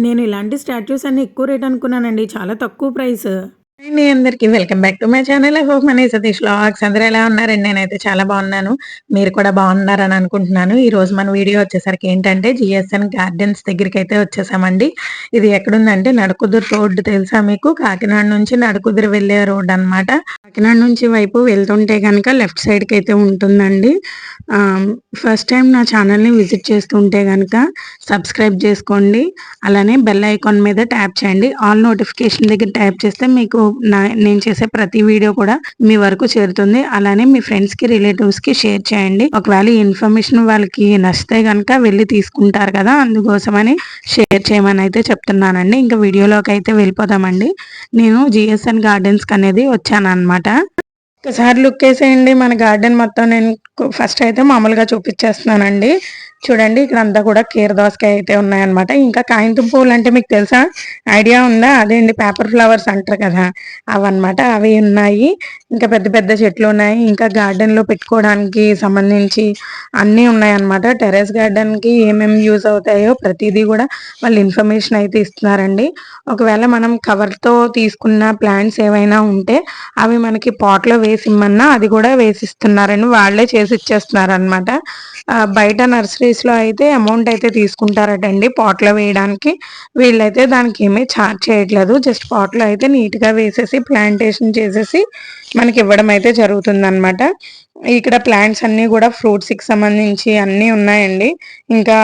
నేను ఇలాంటి స్టాట్యూస్ అన్ని ఎక్కువ రేట్ అనుకున్నానండి. చాలా తక్కువ ప్రైస్. అండి అందరికి welcome back to my channel. I hope money Satish vlogs అందరూ ఎలా ఉన్నారండి నేనైతే చాలా బాగున్నాను. మీరు కూడా బాగున్నారని అనుకుంటున్నాను. ఈ రోజు మన వీడియో వచ్చేసరికి ఏంటంటే జిఎస్ఎన్ గార్డెన్స్ దగ్గరికి అయితే వచ్చేసామండి. ఇది ఎక్కడుందంటే నడుకుదురు రోడ్డు తెలుసా మీకు? కాకినాడ నుంచి నడుకుదురు వెళ్ళే రోడ్ అన్నమాట. కాకినాడ నుంచి వైపు వెళ్తుంటే కనుక లెఫ్ట్ సైడ్కి అయితే ఉంటుందండి ఫస్ట్ టైం నా ఛానల్ని విజిట్ చేస్తుంటే కనుక సబ్స్క్రైబ్ చేసుకోండి. అలానే బెల్ ఐకాన్ మీద ట్యాప్ చేయండి. ఆల్ నోటిఫికేషన్ దగ్గర ట్యాప్ చేస్తే మీకు నేను చేసే ప్రతి వీడియో కూడా మీ వరకు చేరుతుంది. అలానే మీ ఫ్రెండ్స్కి రిలేటివ్స్కి షేర్ చేయండి. ఒకవేళ ఈ ఇన్ఫర్మేషన్ వాళ్ళకి నచ్చితే కనుక వెళ్ళి తీసుకుంటారు కదా అందుకోసమని షేర్ చేయమని అయితే చెప్తున్నానండి. ఇంకా వీడియోలోకి అయితే వెళ్ళిపోదామండి. నేను జిఎస్ఎన్ గార్డెన్స్ అనేది వచ్చాను అనమాట ఒకసారి లుక్ వేసేయండి. మన గార్డెన్ మొత్తం నేను ఫస్ట్ అయితే మామూలుగా చూపించేస్తున్నానండి. చూడండి ఇక్కడ అంతా కూడా కీర దోసకాయ అయితే ఉన్నాయన్నమాట. ఇంకా కాయింతం పువ్వులు అంటే మీకు తెలుసా? ఐడియా ఉందా? అదేంటి పేపర్ ఫ్లవర్స్ అంటారు కదా అవన్నమాట. అవి ఉన్నాయి. ఇంకా పెద్ద పెద్ద చెట్లు ఉన్నాయి. ఇంకా గార్డెన్లో పెట్టుకోవడానికి సంబంధించి అన్నీ ఉన్నాయన్నమాట. టెర్రస్ గార్డెన్కి ఏమేమి యూజ్ అవుతాయో ప్రతిదీ కూడా వాళ్ళు ఇన్ఫర్మేషన్ అయితే ఇస్తున్నారండి. ఒకవేళ మనం కవర్తో తీసుకున్న ప్లాంట్స్ ఏవైనా ఉంటే అవి మనకి పాట్లో వేసి ఇమ్మన్నా అది కూడా వేసిస్తున్నారని వాళ్ళే చేసి ఇచ్చేస్తున్నారు అనమాట బయట నర్సరీస్లో అయితే అమౌంట్ అయితే తీసుకుంటారటండి అండి పాట్లో వేయడానికి. వీళ్ళైతే దానికి ఏమీ ఛార్జ్ చేయట్లేదు. జస్ట్ పాట్లో అయితే నీట్గా వేసేసి ప్లాంటేషన్ చేసేసి మనకి ఇవ్వడం అయితే జరుగుతుందన్నమాట. ఇక్కడ ప్లాంట్స్ అన్నీ కూడా ఫ్రూట్స్కి సంబంధించి అన్నీ ఉన్నాయండి. ఇంకా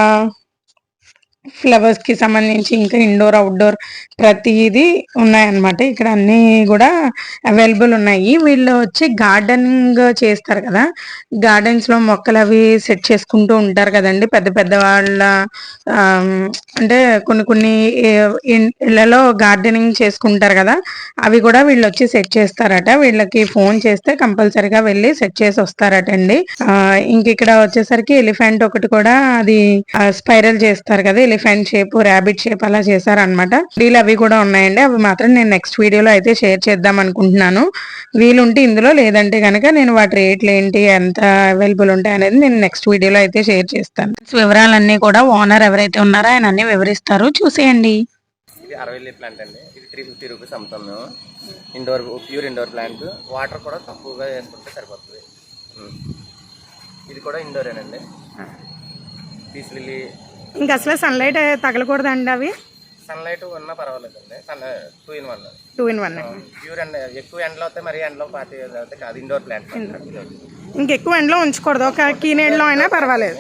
ఫ్లవర్స్కి సంబంధించి ఇంకా ఇండోర్ అవుట్డోర్ ప్రతిదీ ఉన్నాయన్నమాట. ఇక్కడ అన్ని కూడా అవైలబుల్ ఉన్నాయి. వీళ్ళు వచ్చి గార్డెనింగ్ చేస్తారు కదా. గార్డెన్స్లో మొక్కలు అవి సెట్ చేసుకుంటూ ఉంటారు కదండి. పెద్ద పెద్ద వాళ్ళ అంటే కొన్ని కొన్ని ఇళ్ళలో గార్డెనింగ్ చేసుకుంటారు కదా. అవి కూడా వీళ్ళు వచ్చి సెట్ చేస్తారట. వీళ్ళకి ఫోన్ చేస్తే కంపల్సరిగా వెళ్ళి సెట్ చేసి వస్తారట అండి ఇంక ఇక్కడ వచ్చేసరికి ఎలిఫెంట్ ఒకటి కూడా అది స్పైరల్ చేస్తారు కదా. ఎలిఫెంట్ షేప్ ర్యాబిట్ షేప్ అలా చేశారనమాట వీళ్ళు అవి కూడా ఉన్నాయండి. అవి మాత్రం నేను నెక్స్ట్ వీడియోలో అయితే షేర్ చేద్దాం అనుకుంటున్నాను. వీలుంటే ఇందులో లేదంటే కనుక నేను వాటి రేట్లు ఏంటి ఎంత అవైలబుల్ ఉంటాయి అనేది నేను నెక్స్ట్ వీడియోలో అయితే షేర్ చేస్తాను. వివరాలన్నీ కూడా ఓనర్ ఎవరైతే ఉన్నారో ఆయన అన్ని వివరిస్తారు. చూసేయండి. ఇది అరవై లీటర్ ప్లాంట్ అండి. ఇది త్రీ ఫిఫ్టీ రూపీస్ అమ్ముతాం మేము indoor pure indoor plant water కూడా తక్కువగా వేసుకుంటే సరిపోతుంది. ఇది కూడా ఇండోరేనండి పీస్ లిల్లీ ఇంకా అసలు సన్లైట్ తగలకూడదండి అవి? సన్లైట్ ఉన్నా పర్వాలేదండి. Sun two in one two in one pure ఎండ ఎక్కువ ఎండలో వస్తే మరి ఎండలో పాతి అయితే కాదు ఇండోర్ ప్లాంట్ ఇంకెక్కువ ఎండలో ఉంచకూడదు. ఒక కీనేడ్లో అయినా పర్వాలేదు.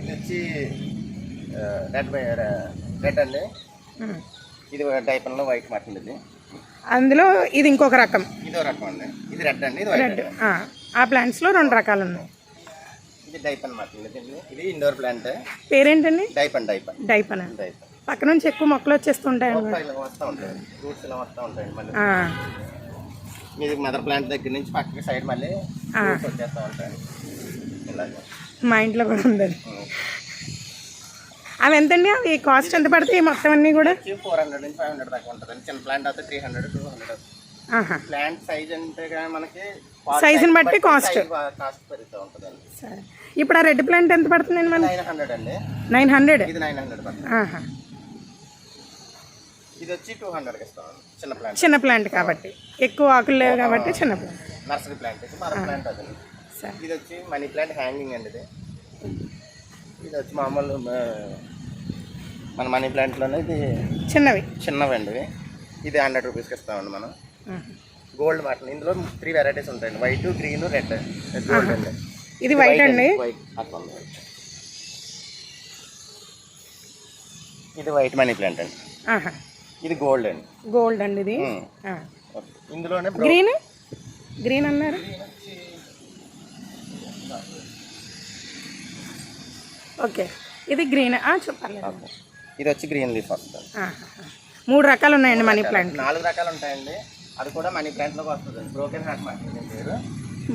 ఇది వచ్చి రెడ్ రెడ్ అండి. ఇది డైపన్లో వైట్ మటన్ ఇది అందులో ఇది ఇంకొక రకం. ఇది రకం అండి. ఇది రెడ్ అండి ఇది రెడ్ ఆ ప్లాంట్స్లో రెండు రకాలు ఉన్నాయి. ఇది డైపన్ మటన్ ఇది ఇది ఇండోర్ ప్లాంట్ పేరేంటండి? డైపన్ డైపన్. డైపన? డైపన్. పక్క నుంచి ఎక్కువ మొక్కలు వచ్చేస్తుంటాయి మొత్తం ఇలా వస్తూ ఉంటాయి. ఫ్రూట్స్ ఇలా వస్తూ ఉంటాయండి మళ్ళీ. మీది మదర్ ప్లాంట్ దగ్గర నుంచి పక్కకి సైడ్ మళ్ళీ వచ్చేస్తూ ఉంటాయి. ఇలాగ. మా ఇంట్లో కూడా ఉందండి అవి ఎంతండి? అవి కాస్ట్ ఎంత పడతాయి మొత్తం అన్నీ కూడా? ఫోర్ హండ్రెడ్ నుంచి ఫైవ్ హండ్రెడ్ దాకా ఉంటుంది. చిన్న ప్లాంట్ అయితే three hundred two hundred plant size అంటే మనకి Size ని బట్టి cost. కాస్ట్ పెరుగుతూ ఉంటుందండి. సరే. ఇప్పుడు ఆ రెడ్ ప్లాంట్ ఎంత పడుతుందండి మనకి నైన్ హండ్రెడ్ అండి. Nine hundred? ఇది నైన్ హండ్రెడ్ పడుతుంది. ఆహా. ఇది వచ్చి టూ హండ్రెడ్కి ఇస్తాం. చిన్న ప్లాంట్ చిన్న ప్లాంట్ కాబట్టి. ఎక్కువ ఆకులు లేవు కాబట్టి చిన్న ప్లాంట్ నర్సరీ ప్లాంట్ ప్లాంట్ ఇది వచ్చి మనీ ప్లాంట్ హ్యాంగింగ్ అండి ఇది. ఇది వచ్చి మామూలు మన మనీ ప్లాంట్లోనే ఇది చిన్నవి. చిన్నవండి ఇవి. ఇది హండ్రెడ్ రూపీస్కి ఇస్తామండి మనం. గోల్డ్ మటన్ ఇందులో త్రీ వెరైటీస్ ఉంటాయండి. వైట్ గ్రీన్ రెడ్ గోల్డ్ అండి. ఇది వైట్ అండి. ఇది వైట్ మనీ ప్లాంట్ అండి. ఆహా. ఇది గోల్డ్ అండి. గోల్డ్ అండి ఇది. ఇందులోనే గ్రీన్ గ్రీన్ అన్నారు. ఓకే ఇది గ్రీన్ చెప్పలేదు. ఇది వచ్చి గ్రీన్ లీఫ్ వస్తుంది. మూడు రకాలు ఉన్నాయండి మనీ ప్లాంట్ నాలుగు రకాలు ఉంటాయండి. అది కూడా మనీ ప్లాంట్లోకి వస్తుంది. బ్రోకెన్ హార్ట్ దీని పేరు.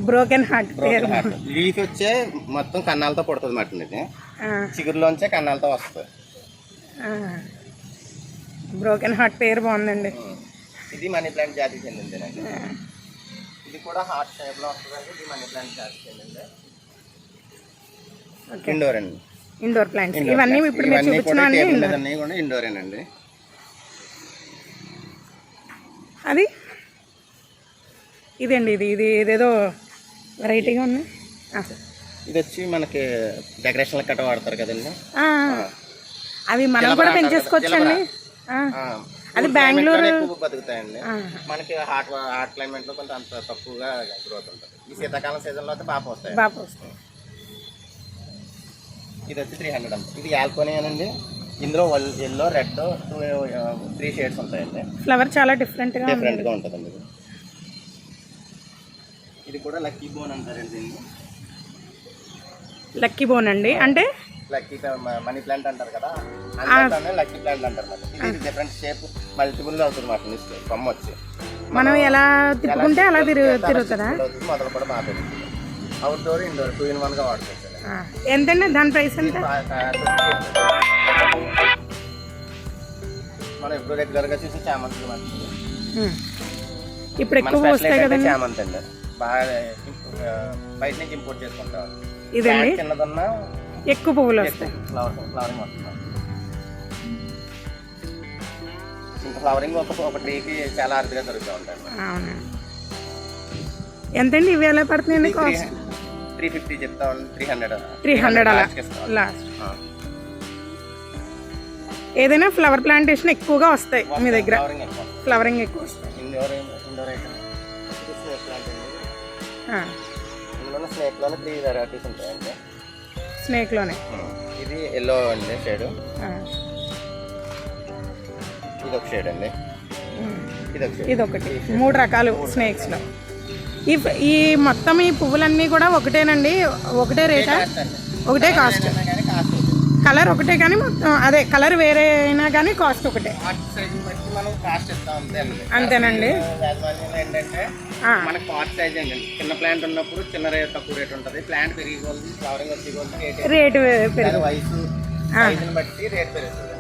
బ్రోకెన్ హార్ట్ పేరు. లీఫ్ వచ్చే మొత్తం కన్నాలతో పుడుతుంది మటన్ ఇది. చిగురులోంచే కన్నాలతో వస్తుంది. బ్రోకెన్ హార్ట్ పేరు బాగుందండి. ఇది మనీ ప్లాంట్ జాతికి చెందిందేనండి. ఇది కూడా హార్ట్ షేప్లో వస్తుందండి. ఇది మనీ ప్లాంట్ జాతికి చెందింది. ఇండోర్ అండి. ఇండోర్ ప్లాంట్స్ ఇవన్నీ ఇప్పుడు మీరు ఇవన్నీ చూపించిన కూడా అన్ని టేబుల్ మీద ఇండోర్ ఇండోరేనండి అది? ఇదండి ఇది? ఇది ఇదేదో వెరైటీగా ఉంది. ఇది వచ్చి మనకి డెకరేషన్ కట్ట వాడతారు కదండి. అవి మనం కూడా పెంచేసుకోవచ్చండి. అది బెంగళూరు- బతుకుతాయండి. మనకి హాట్ హాట్ క్లైమేట్లో కొంత అంత తక్కువగా గ్రోత్ ఉంటుంది. ఈ శీతాకాలం సీజన్లో అయితే బాగా వస్తాయి బాగా వస్తాయి ఇది వచ్చి త్రీ హండ్రెడ్ అండి ఇది ఆల్కోనియన్ ఇందులో yellow red two three shades ఉంటాయండి. ఫ్లవర్ చాలా డిఫరెంట్గా ఉంది. డిఫరెంట్గా ఉంటుందండి ఇది కూడా లక్కీ బోన్ అంటారండి దీన్ని లక్కీ బోన్ అండి అంటే లక్కీ మనీ ప్లాంట్ అంటారు కదా లక్కీ ప్లాంట్ అంటారు ఇది డిఫరెంట్ షేప్ మల్టిపుల్ అవుతుంది మాట కొమ్మ వచ్చి మనం ఎలా తిప్పుకుంటే అలా తిరుగు తిరుగుతుందా మొదలు కూడా బాగా అవుట్డోర్ ఇండోర్ టూ ఇన్ వన్గా ఆ, ఎంతండి దాని ప్రైస్ ఎంత మనం ఎప్పుడు రెగ్యులర్గా చూసి ఉమ్. ఇప్పుడు ఎక్కువ వస్తాయి కదండి చామంతి అండి బాగా బయట నుంచి ఇంపోర్ట్ చేసుకుంటాం ఇదండి? చిన్నదన్నా ఎక్కువ పువ్వులు వస్తాయి. ఫ్లవర్ ఫ్లవరింగ్ వస్తుంది. ఇంకా ఫ్లవరింగ్ ఒక ఒక ట్రీకి చాలా అరుదుగా దొరుకుతూ ఉంటాయి. అవునా? ఎంతండి? ఇవి ఎలా పడుతున్నాయండి కాస్ట్ త్రీ ఫిఫ్టీ చెప్తా. Three hundred. త్రీ హండ్రెడ్ అలా? లాస్ట్ ఏదైనా ఫ్లవర్ ప్లాంటేషన్ ఎక్కువగా వస్తాయి మీ దగ్గర. ఫ్లవరింగ్ ఎక్కువ వస్తాయి. ఇండోర్ ఇండోర్ ఐటమ్ అండి ఆ, ఇందులో స్నేక్లోనే త్రీ వెరైటీస్ ఉంటాయండి. స్నేక్లోనే. ఇది ఎల్లో అండి షేడ్ ఇది ఒక షేడ్ అండి. ఇది ఒకటి మూడు రకాలు స్నేక్స్లో. ఈ ఈ మొత్తం ఈ పువ్వులన్నీ కూడా ఒకటేనండి? ఒకటే రేటా? ఒకటే కాస్ట్. కలర్ ఒకటే కానీ మొత్తం అదే కలర్ వేరే అయినా కానీ కాస్ట్ ఒకటే. పార్ట్ సైజ్ బట్టి మనం కాస్ట్ ఇస్తాం అంతే అండి. అంతేనండి. ఏంటంటే మనకి పార్ట్ సైజ్ అండి. చిన్న ప్లాంట్ ఉన్నప్పుడు చిన్న రేట్ తక్కువ రేట్ ఉంటుంది. ప్లాంట్ పెరిగి ఫ్లవరింగ్ వచ్చి రేట్ పెరుగు వయసు బట్టి రేట్ పెరుగుతుంది.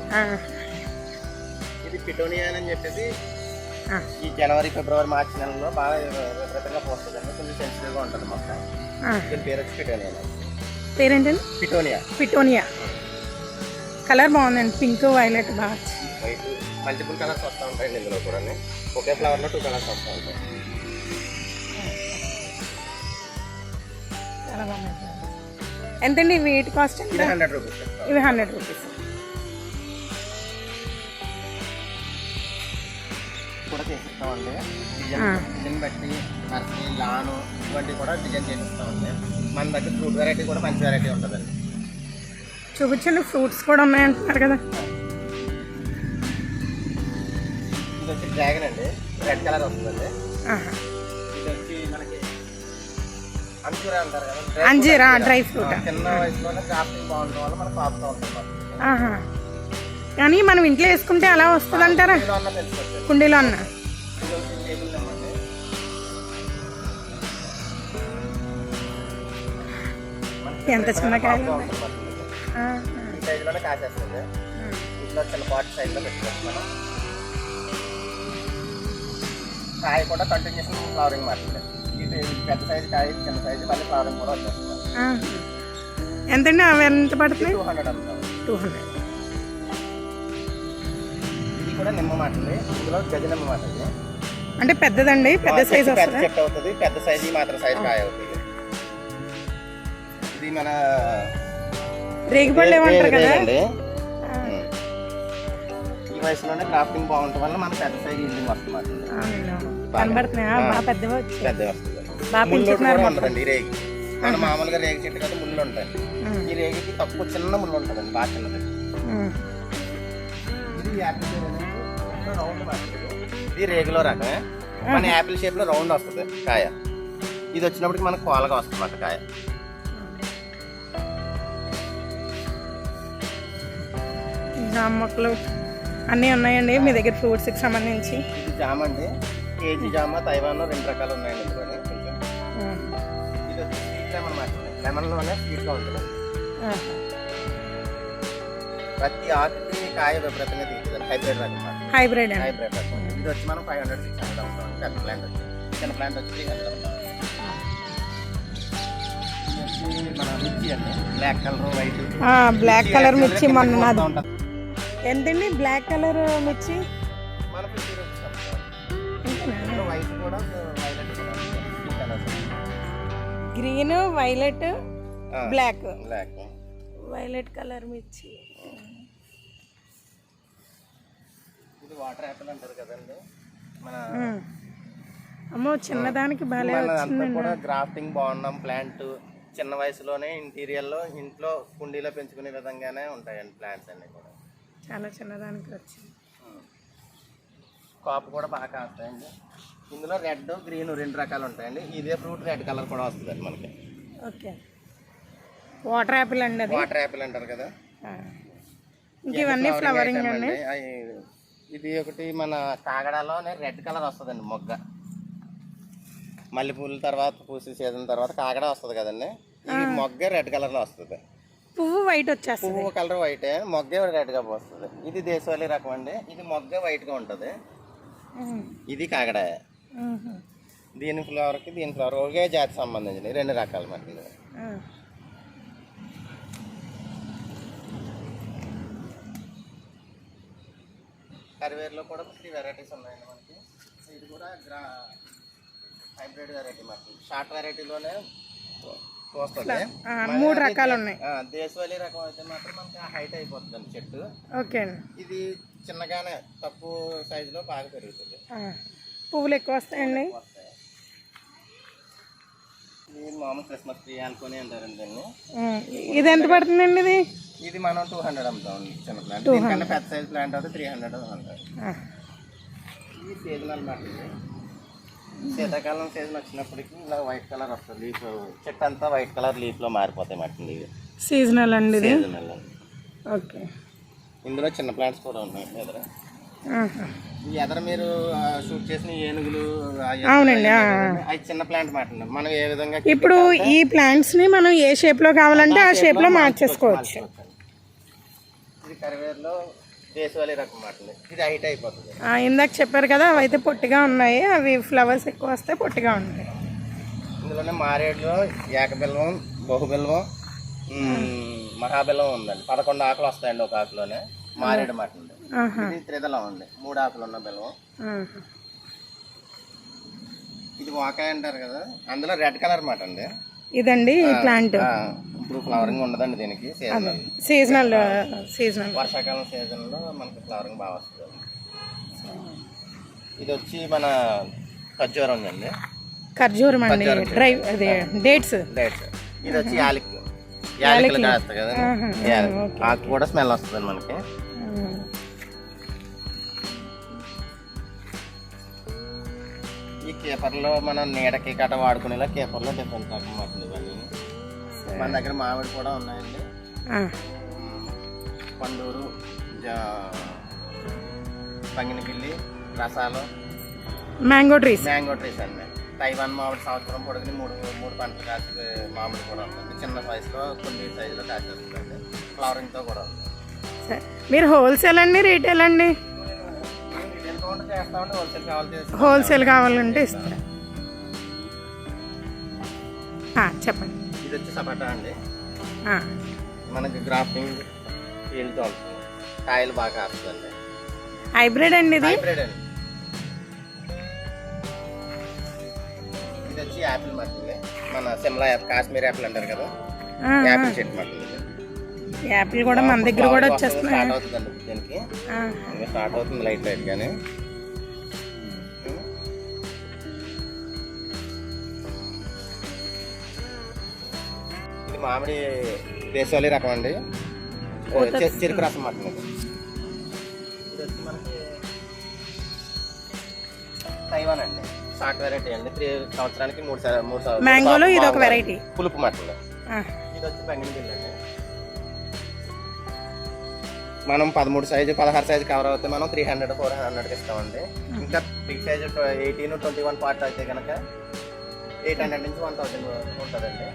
ఇది పిటోనియా అని చెప్పేసి ఈ జనవరి ఫిబ్రవరి మార్చి నెలలో బాగా విపరీతంగా పోస్తుంది అండి. కొంచెం సెన్సిటివ్గా ఉంటుంది మొత్తం. దీని పేరు వచ్చి పిటోనియా పేరేంటండి? పిటోనియా పిటోనియా కలర్ బాగుందండి పింక్ వైలెట్ బాగా మల్టిపుల్ కలర్స్ వస్తూ ఉంటాయండి ఇందులో కూడా ఒకే ఫ్లవర్లో టూ కలర్స్ వస్తూ ఉంటాయి. చాలా బాగున్నాయి. ఎంతండి వీటి కాస్ట్ ఎంత హండ్రెడ్ రూపీస్ ఇవి హండ్రెడ్ రూపీస్ కూడా చేసిస్తామండి. డిజైన్ బట్టి నర్సరీ లాను ఇటువంటివి కూడా డిజైన్ చేసిస్తామండి. మన దగ్గర ఫ్రూట్ వెరైటీ కూడా మంచి వెరైటీ ఉంటుందండి. చూపించండి ఫ్రూట్స్ కూడా ఉన్నాయంటున్నారు కదా. ఇది వచ్చి డ్రాగన్ అండి. రెడ్ కలర్ వస్తుందండి. ఆహా. ఇది వచ్చి మనకి అంజూరా అంటారు కదా అంజీరా డ్రై. ఫ్రూట్? ఆ, చిన్న వయసులోనే క్రాఫ్టింగ్ బాగుండడం వల్ల మనకు పాపుతూ ఉంటుంది ఆహా. కానీ మనం ఇంట్లో వేసుకుంటే అలా వస్తుంది అంటారా? కుండీలో అన్న ఎంత చిన్న కాయలు? ఉన్నాయి. ఈ. సైజులోనే కాసేస్తుంది. ఇంట్లో చిన్న పాట్ సైజులో పెట్టుకోవచ్చు మనం. కాయ కూడా కంటిన్యూషన్ ఫ్లవరింగ్ మాత్రమే ఇది పెద్ద సైజు కాయ చిన్న సైజు మళ్ళీ ఫ్లవరింగ్ కూడా వచ్చేస్తుంది. ఎంతండి? అవి ఎంత పడుతున్నాయి? టూ హండ్రెడ్ అమ్ముతాం టూ హండ్రెడ్ ఇది కూడా నిమ్మ మాటది ఇందులో గజ నిమ్మ మాటది అంటే పెద్దదండి? పెద్ద సైజ్ పెద్ద చెట్టు అవుతుంది. పెద్ద సైజు మాత్రం సైజు కాయ అవుతుంది. ఇది మన రేగిపళ్ళు ఏమంటారు కదా. ఈ వయసులోనే క్రాఫ్టింగ్ బాగుంటుంది వల్ల మన పెద్ద సైజు ఇల్లు వస్తుంది. కనబడుతున్నాయా? బాగా పెద్దగా వచ్చాయి పెద్ద వస్తుంది బాగా పెంచుతున్నారు ఉంటుందండి రేగి. మన మామూలుగా రేగి చెట్టు కదా ముళ్ళు ఉంటాయి. ఈ రేగికి తక్కువ చిన్న ముళ్ళు ఉంటుందండి బాగా చిన్నది. ఇది యాపిల్ రౌండ్ మాత్రమే. ఇది రేగులో రకమే. మన యాపిల్ షేప్లో రౌండ్ వస్తుంది కాయ. ఇది వచ్చినప్పటికి మనకు కోలగా వస్తుంది అన్నమాట కాయ. జామ మొక్కలు అన్నీ ఉన్నాయండి. మీ దగ్గర ఫ్రూట్స్కి సంబంధించి. ఇది జామ అండి. కేజీ జామ తైవాన్ రెండు రకాలు ఉన్నాయండి ఇందులోనే. కొంచెం ఉం. ఇది వచ్చి స్వీట్ లెమన్ మాత్రమే లెమన్లోనే స్వీట్గా ఉంటుంది. ఆహా. ప్రతి ఆకుకి కాయ విపరీతంగా తీస్తుంది. హైబ్రిడ్ రకం. హైబ్రిడ్ హైబ్రిడ్ రకం ఇది వచ్చి మనం ఫైవ్ హండ్రెడ్ సిక్స్ హండ్రెడ్ అమ్ముతాం. పెద్ద ప్లాంట్ వచ్చి. చిన్న ప్లాంట్ వచ్చి త్రీ హండ్రెడ్ మన black colour white black colour మిర్చి మొన్న నాది ఎంతండి? బ్లాక్ కలర్ మిర్చి? Green violet black. Black. Violet colour మిర్చి. ఇది వాటర్ యాపిల్ అంటారు కదండి. మన. అమ్మో చిన్నదానికి బాగా అంతా కూడా గ్రాఫ్టింగ్ బాగున్నాం. ప్లాంట్ చిన్న వయసులోనే ఇంటీరియర్లో ఇంట్లో కుండీలో పెంచుకునే విధంగానే ఉంటాయండి ప్లాంట్స్ అన్ని కూడా. చాలా చిన్నదానికి వచ్చింది. కాపు కూడా బాగా కాస్తాయండి. ఇందులో రెడ్ గ్రీన్ రెండు రకాలు ఉంటాయండి. ఇదే ఫ్రూట్ రెడ్ కలర్ కూడా వస్తుందండి మనకి. ఓకే. వాటర్ యాపిల్ అండి అది? వాటర్ యాపిల్ అంటారు కదా. ఇవన్నీ ఫ్లవరింగ్ అండి? ఇది ఒకటి మన కాగడాలోనే రెడ్ కలర్ వస్తుందండి మొగ్గ. మల్లెపూల తర్వాత పూసి సీజన్ తర్వాత కాగడ వస్తుంది కదండి. ఈ మొగ్గ రెడ్ కలర్లో వస్తుంది. పువ్వు వైట్ వచ్చేస్తుంది. పువ్వు కలర్ వైట్ మొగ్గ రెడ్గా వస్తుంది ఇది దేశవాళీ రకం అండి. ఇది మొగ్గ వైట్గా ఉంటది. ఇది కాగడ ఉహు. దీని ఫ్లవర్కి దీని ఫ్లవర్ ఒకే జాతి సంబంధించింది రెండు రకాలు ఆ. కరివేరులో కూడా త్రీ వెరైటీస్ ఉన్నాయండి మనకి. ఇది కూడా గ్రా హైబ్రిడ్ వెరైటీ మనకి షార్ట్ వెరైటీలోనే మూడు రకాలు ఉన్నాయి. దేశవాళీ రకం అయితే మాత్రం మనకి హైట్ అయిపోతుంది చెట్టు. ఓకే అండి. ఇది చిన్నగానే తక్కువ సైజులో బాగా పెరుగుతుంది. పువ్వులు ఎక్కువ వస్తాయండి? మామూలు క్రిస్మస్ ట్రీ అనుకుని అంటారండి. ఇది ఎంత పడుతుందండి ఇది? ఇది మనం టూ హండ్రెడ్ అమ్ముతాం చిన్న ప్లాంట్ దీనికన్నా పెద్ద సైజ్ ప్లాంట్ అయితే త్రీ హండ్రెడ్ హండ్రెడ్. ఇది సీజనల్ మాట శీతాకాలం సీజన్ వచ్చినప్పటికి ఇలా వైట్ కలర్ వస్తుంది. లీఫ్ చెట్టు అంతా వైట్ కలర్ లీఫ్లో మారిపోతాయి మాట ఇవి సీజనల్ అండి ఇది? Seasonal okay. ఇందులో చిన్న ప్లాంట్స్ కూడా ఉన్నాయి ఎదర. ఈ ఎదర మీరు షూట్ చేసిన ఏనుగులు అవునండి. అవి చిన్న ప్లాంట్ మాట మనం ఏ విధంగా ఇప్పుడు ఈ ప్లాంట్స్ని మనం ఏ షేప్లో కావాలంటే ఆ షేప్లో మార్చేసుకోవచ్చు. ఇది కరివేరులో దేశవాళీ రకం ఇది హైట్ అయిపోతుంది. ఇందాక చెప్పారు కదా అవి అయితే పొట్టిగా ఉన్నాయి. అవి ఫ్లవర్స్ ఎక్కువ వస్తే పొట్టిగా ఉంటాయి. ఇందులోనే మారేడులో ఏకబిల్వం బహుబిల్వం మహాబిల్వం ఉందండి. పదకొండు ఆకులు వస్తాయండి ఒక ఆకులోనే. మారేడు మాట ఉంది. ఇది త్రిదలం ఉంది మూడు ఆకులు ఉన్న బిల్వం. ఇది వాకాయ అంటారు కదా అందులో రెడ్ కలర్ మాట అండి ఇదండి ప్లాంట్. ఇప్పుడు ఫ్లవరింగ్ ఉండదండి దీనికి సీజనల్ సీజనల్ సీజనల్ వర్షాకాలం సీజన్లో మనకి ఫ్లవరింగ్ బాగా వస్తుంది. ఇది వచ్చి మన ఖర్జూరం అండి. ఖర్జూరం అండి డ్రై అదే డేట్స్ డేట్స్ ఇది వచ్చి యాలక్ యాలకులు కాస్తాయి కదా. ఆకు కూడా స్మెల్ వస్తుంది మనకి. ఈ కేపర్లో మనం నీడకి గట్ట వాడుకునేలా కేపర్లో డిఫరెంట్ రకం మాటలు ఇవన్నీ. మన దగ్గర మామిడి కూడా ఉన్నాయండి. పండూరు పంగినపిల్లి రసాలు. మ్యాంగో ట్రీస్ మ్యాంగో ట్రీస్ అండి. తైవాన్ మామిడి సంవత్సరం పొడిగిన మూడు మూడు పంటలు కాసే మామిడి కూడా ఉంటుంది. చిన్న సైజులో కొన్ని సైజులో కాసేస్తుందండి. ఫ్లవరింగ్తో కూడా ఉంది మీరు హోల్సేల్ అండి రీటైల్ అండి? హోల్సేల్ కావాలంటే ఇస్తారా? చెప్పండి. ఇది వచ్చి సపాటా అండి మనకి గ్రాఫ్టింగ్ ఫీల్డ్తో ఉంటుంది కాయలు బాగా కాస్తుందండి. హైబ్రిడ్ అండి ఇది? హైబ్రిడ్ అండి. ఇది వచ్చి యాపిల్ మట్టింది. మన సిమ్లా యాప్ కాశ్మీర్ యాపిల్ అంటారు కదా? యాపిల్ చెట్టు మట్టింది యాపిల్ కూడా మన దగ్గర కూడా వచ్చేస్తున్నాయి. స్టార్ట్ అవుతుందండి దీనికి. స్టార్ట్ అవుతుంది లైట్ లైట్ గానే ఇది మామిడి దేశవాళీ రకం అండి. చెరుకు రసం మటన్ ఇది ఇది వచ్చి మనకి తైవాన్ అండి. షార్ట్ వెరైటీ అండి. త్రీ సంవత్సరానికి మూడు మూడు మ్యాంగోలో ఇది ఒక వెరైటీ పులుపు మటన్ ఆ, ఇది వచ్చి అండి. మనం పదమూడు సైజు పదహారు సైజు కవర్ అవుతే మనం త్రీ హండ్రెడ్ ఫోర్ హండ్రెడ్కి ఇస్తామండి. ఇంకా big size eighteen twenty one part అయితే కనుక ఎయిట్ హండ్రెడ్ నుంచి వన్ థౌసండ్ ఉంటుందండి.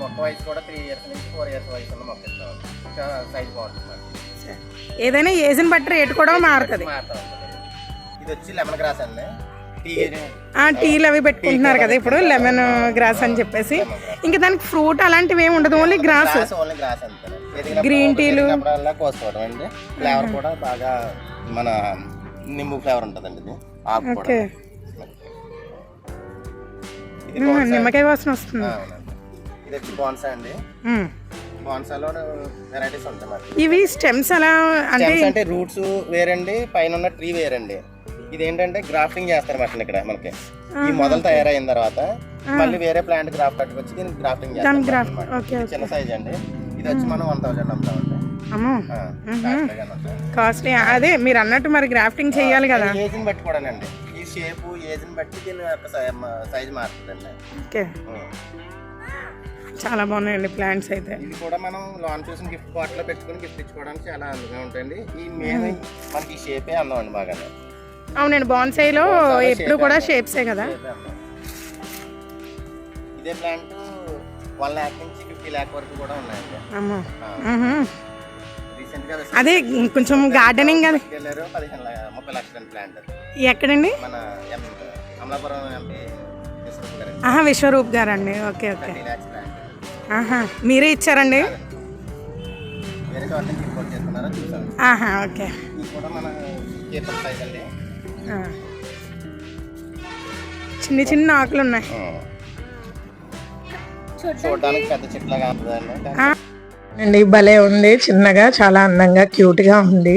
మొక్క వయసు కూడా త్రీ ఇయర్స్ నుంచి ఫోర్ ఇయర్స్ వయసు ఉన్న మొక్క సైజ్ బాగుంటుంది. ఏదైనా ఏజ్ని బట్టి రేట్ కూడా మారుతుంది. ఇది వచ్చి లెమన్ గ్రాస్ అండి. టీ ఆ టీలు అవి పెట్టుకుంటున్నారు కదా ఇప్పుడు లెమన్ గ్రాస్ అని చెప్పేసి. ఇంకా దానికి ఫ్రూట్ అలాంటివి ఏమి ఉండదు ఓన్లీ గ్రాస్ Green టీలు. కోసుకోవడం అండి. ఫ్లేవర్ కూడా బాగా మన నింబు ఫ్లేవర్ ఉంటుందండి ఇది. ఓకే. నిమ్మకాయ వాసన వస్తుంది. ఇది వచ్చి బోన్సా అండి. బోన్సాలో వెరైటీస్ ఉంటాయి మరి ఇవి స్టెమ్స్ అలా అంటే అంటే రూట్స్ వేరండి పైన ఉన్న ట్రీ వేరండి. ఇది ఏంటంటే గ్రాఫ్టింగ్ చేస్తారు మాట ఇక్కడ మనకి. ఈ మొదలు తయారైన తర్వాత మళ్ళీ వేరే ప్లాంట్ గ్రాఫ్ట్ పట్టుకొచ్చి దీనికి గ్రాఫ్టింగ్ చేస్తారు చిన్న సైజ్ అండి. ఇది వచ్చి మనం వన్ థౌసండ్ అమ్ముతామండి. కాస్ట్లీ అదే మీరు అన్నట్టు మరి గ్రాఫ్టింగ్ చేయాలి కదా. ఏజ్ని బట్టి కూడానండి. ఈ షేప్ ఏజ్ని బట్టి దీని యొక్క సైజ్ మారుతుందండి. ఓకే. చాలా బాగున్నాయండి ప్లాంట్స్ అయితే. ఇది కూడా మనం లాన్ చూసిన గిఫ్ట్ బాటిల్లో పెట్టుకుని గిఫ్ట్ ఇచ్చుకోవడానికి చాలా అందంగా ఉంటుంది ఈ మెయిన్ మనకి ఈ షేపే అందం అండి బాగా అవునండి బాన్సైలో ఎప్పుడు కూడా షేప్సే కదా. ఇదే ప్లాంట్ వన్ ల్యాక్ నుంచి ఫిఫ్టీ ల్యాక్ వరకు కూడా ఉన్నాయండి. అమ్మో. మ్మ్హ. రీసెంట్గా అదే కొంచెం గార్డెనింగ్ అది. వెళ్ళారు పదిహేను ల- ముప్పై లక్షల ప్లాంట్ ఎక్కడండి? మన ఎం అమలాపురం ఎంపీ ఆహా విశ్వరూప్ గారండి. Okay okay. థర్టీ ల్యాక్స్ ఆహా మీరే ఇచ్చారండి? ఆహా ఓకే. చిన్న చిన్న ఆకులు ఉన్నాయి. అండి భలే ఉంది. చిన్నగా చాలా అందంగా క్యూట్గా ఉంది.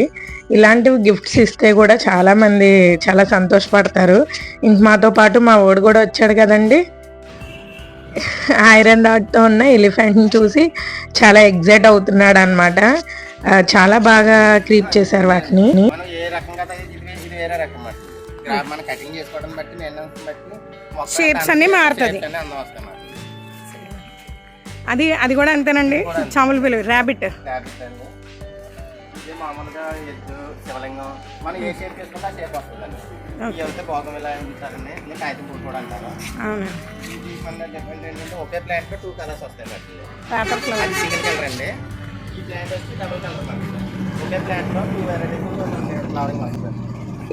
ఇలాంటివి గిఫ్ట్స్ ఇస్తే కూడా చాలా మంది చాలా సంతోషపడతారు. ఇంక మాతో పాటు మా ఓడు కూడా వచ్చాడు కదండి. ఐరన్తో ఉన్న ఎలిఫెంట్ చూసి చాలా ఎగ్జైట్ అవుతున్నాడు అనమాట చాలా బాగా క్రీప్ చేశారు వాటిని. Shapes అన్నీ మారుతది. అందం అది కూడా అంతేనండి. చాముల పిలువ ర్యాబిట్ ఇది మామూలుగా ఎద్దు శివలింగం. మనం ఏ షేప్ చేసుకుంటే ఆ షేప్ వస్తుందండి. భోగం ఇలా ఇలా కాగితం పూలు కూడా అంటారు. అవును. ఇది మన డిఫరెంట్ ఏంటంటే ఒకే ప్లాంట్లో టూ కలర్స్ వస్తాయి అది సింగిల్ కలర్ అండి. ఈ ప్లాంట్ వచ్చి డబుల్ కలర్ మనకి ఒకే ప్లాంట్లో టూ వెరైటీస్ ఫ్లవరింగ్ వస్తుంది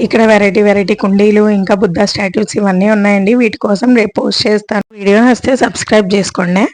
ఇక్కడ వెరైటీ వెరైటీ కుండీలు ఇంకా బుద్ధ స్టాట్యూస్ ఇవన్నీ ఉన్నాయండి. వీటి కోసం రేపు పోస్ట్ చేస్తాను. వీడియో వస్తే సబ్స్క్రైబ్ చేసుకోండి.